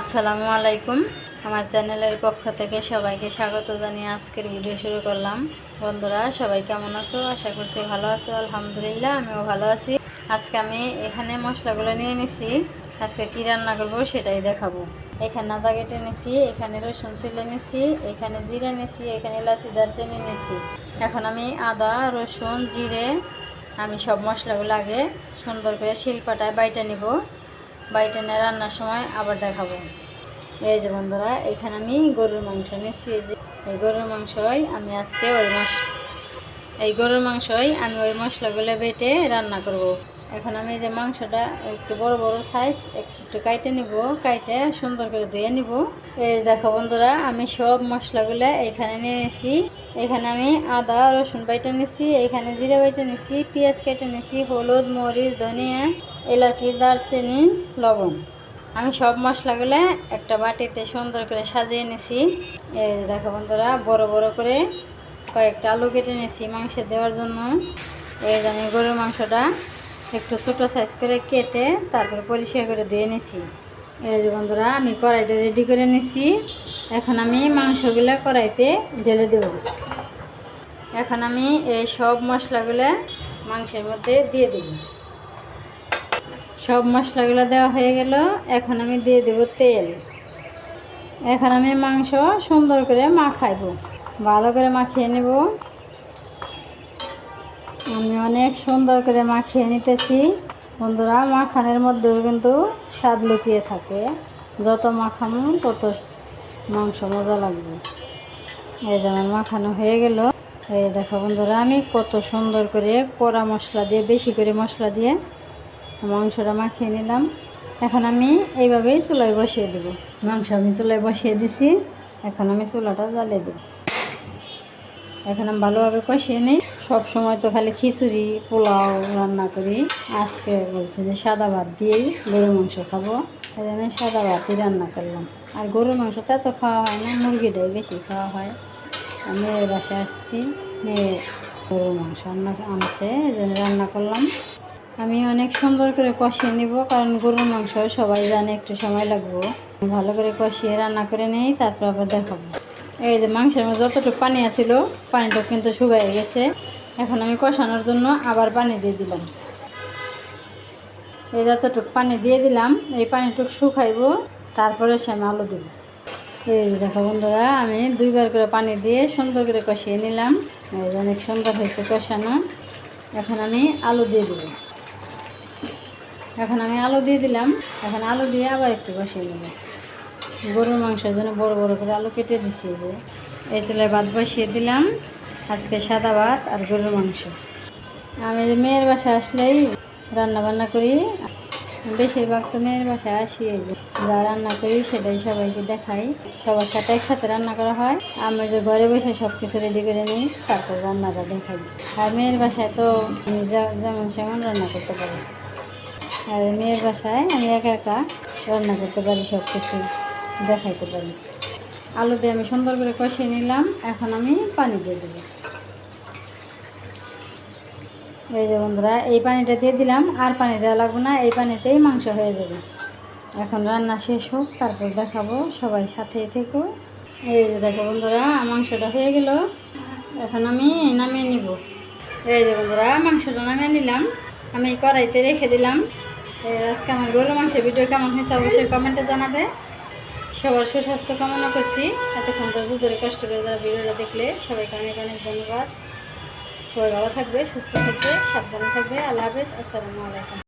আসসালামু আলাইকুম। আমার চ্যানেলের পক্ষ থেকে সবাইকে স্বাগত জানিয়ে আজকের ভিডিও শুরু করলাম। বন্ধুরা, সবাই কেমন আছো? আশা করছি ভালো আছো। আলহামদুলিল্লাহ, আমিও ভালো আছি। আজকে আমি এখানে মশলাগুলো নিয়ে নিছি। আজকে কী রান্না করব সেটাই দেখাবো। এখানে আদা কেটে নিছি, এখানে রসুন ছুলে নিছি, এখানে জিরে নিছি, এখানে এলাচি দারচিনি নিছি। এখন আমি আদা, রসুন, জিরে, আমি সব মশলাগুলো আগে সুন্দর করে শিলপাটায় বাইটা নিব। বাইটা নিয়ে রান্নার সময় আবার দেখাবো এই যে বন্ধুরা, এখানে আমি গরুর মাংস নিয়েছি এই যে, এই গরুর মাংসই আমি আজকে ওই মাস এই গরুর মাংসই আমি ওই মশলাগুলো বেটে রান্না করব। এখন আমি যে মাংসটা একটু বড় বড় সাইজ একটু কাইটে নিব, কাইটে সুন্দর করে ধুয়ে নিব। এই দেখো বন্ধুরা, আমি সব মশলাগুলো এখানে নিয়ে নিয়েছি এখানে আমি আদা, রসুন বাইটা নিছি, এখানে জিরা বাইটা নিছি, পেঁয়াজ কেটে নিছি, হলুদ, মরিচ, ধনিয়া, এলাচি, দারচিনি, লবণ। আমি সব মশলাগুলো একটা বাটিতে সুন্দর করে সাজিয়ে নিছি। এই দেখো বন্ধুরা, বড় বড় করে কয়েকটা আলু কেটে নিয়েছি মাংসে দেওয়ার জন্য। এই আমি গরুর মাংসটা একটু ছোটো সাইজ করে কেটে তারপরে পরিষ্কার করে দিয়ে নিছি। এই বন্ধুরা, আমি কড়াইটা রেডি করে নিছি। এখন আমি মাংসগুলো কড়াইতে ঢেলে দেব। এখন আমি এই সব মশলাগুলো মাংসের মধ্যে দিয়ে দেব। সব মশলাগুলো দেওয়া হয়ে গেল। এখন আমি দিয়ে দেব তেল। এখন আমি মাংস সুন্দর করে মাখাইব। ভালো করে মাখিয়ে নেব। আমি অনেক সুন্দর করে মাখিয়ে নিতেছি। বন্ধুরা, মাখানের মধ্যেও কিন্তু স্বাদ লুকিয়ে থাকে। যত মাখানো, তত মাংস মজা লাগবে। এই যেমন মাখানো হয়ে গেল। এই দেখো বন্ধুরা, আমি কত সুন্দর করে কড়া মশলা দিয়ে, বেশি করে মশলা দিয়ে মাংসটা মাখিয়ে নিলাম। এখন আমি এইভাবেই চুলায় বসিয়ে দেব। মাংস আমি চুলায় বসিয়ে দিছি। এখন আমি চুলাটা জ্বালিয়ে দেব। এখন আমি ভালোভাবে কষিয়ে নিই। সব সময় তো খালি খিচুড়ি, পোলাও রান্না করি। আজকে বলছি যে সাদা ভাত দিয়েই গরুর মাংস খাব। এই সাদা ভাতই রান্না করলাম। আর গরুর মাংস তো এত খাওয়া হয় না, মুরগিটাই বেশি খাওয়া হয়। মেয়ের বাসায় আসছি, মেয়ে গরুর মাংস রান্না আনছে, এই জন্য রান্না করলাম। আমি অনেক সুন্দর করে কষিয়ে নিব, কারণ গরুর মাংস সবাই জানে একটু সময় লাগবে। ভালো করে কষিয়ে রান্না করে নেই, তারপর আবার দেখাবো। এই যে মাংসের মধ্যে যতটুকু পানি আছিল পানিটা কিন্তু শুকাই গেছে। এখন আমি কষানোর জন্য আবার পানি দিয়ে দিলাম। এই যতটুকু পানি দিয়ে দিলাম, এই পানিটুকু শুকাইব, তারপরে সে আমি আলু দেবো। এই দেখো বন্ধুরা, আমি দুইবার করে পানি দিয়ে সুন্দর করে কষিয়ে নিলাম। এই যে অনেক সুন্দর হয়েছে কষানো। এখন আমি আলু দিয়ে দেবো। এখন আমি আলু দিয়ে দিলাম। এখন আলু দিয়ে আবার একটু কষিয়ে নেব। গরুর মাংসের জন্য বড় বড় করে আলু কেটে দিছি যে। এই চুলায় ভাত বসিয়ে দিলাম। আজকে সাদা ভাত আর গরুর মাংস। আমি যে মেয়ের বাসা আসলেই রান্না বান্না করি। বেশিরভাগ তো মেয়ের বাসায় আসি যে। যা রান্না করি সেটাই সবাইকে দেখাই। সবার সাথে একসাথে রান্না করা হয়। আমি যে ঘরে বসে সব কিছু রেডি করে নিই, তারপর রান্নাটা দেখাই। আর মেয়ের বাসায় তো যেমন সেমন রান্না করতে পারি। আর মেয়ের বাসায় আমি একা একা রান্না করতে পারি সব কিছু দেখাইতে পারি। আলু দিয়ে আমি সুন্দর করে কষিয়ে নিলাম। এখন আমি পানি দিয়ে দেবো। এই যে বন্ধুরা, এই পানিটা দিয়ে দিলাম। আর পানি দেওয়া লাগবে না, এই পানিতেই মাংস হয়ে যাবে। এখন রান্না শেষ হোক, তারপর দেখাবো সবাই সাথে থেকো। এই যে দেখো বন্ধুরা, মাংসটা হয়ে গেল। এখন আমি নামিয়ে নিব। এই যে বন্ধুরা, মাংসটা নামিয়ে নিলাম। আমি কড়াইতে রেখে দিলাম। আজকে আমার গরু মাংসের ভিডিও কেমন হয়েছে অবশ্যই কমেন্টে জানাবে। সবার সুস্বাস্থ্য কামনা করছি। এতক্ষণ তো ধরে কষ্ট করে যারা ভিডিওটা দেখলে সবাইকে অনেক অনেক ধন্যবাদ। সবাই ভালো থাকবে, সুস্থ থাকবে, সাবধানে থাকবে। আল্লাহ হাফেজ, আসসালামু আলাইকুম।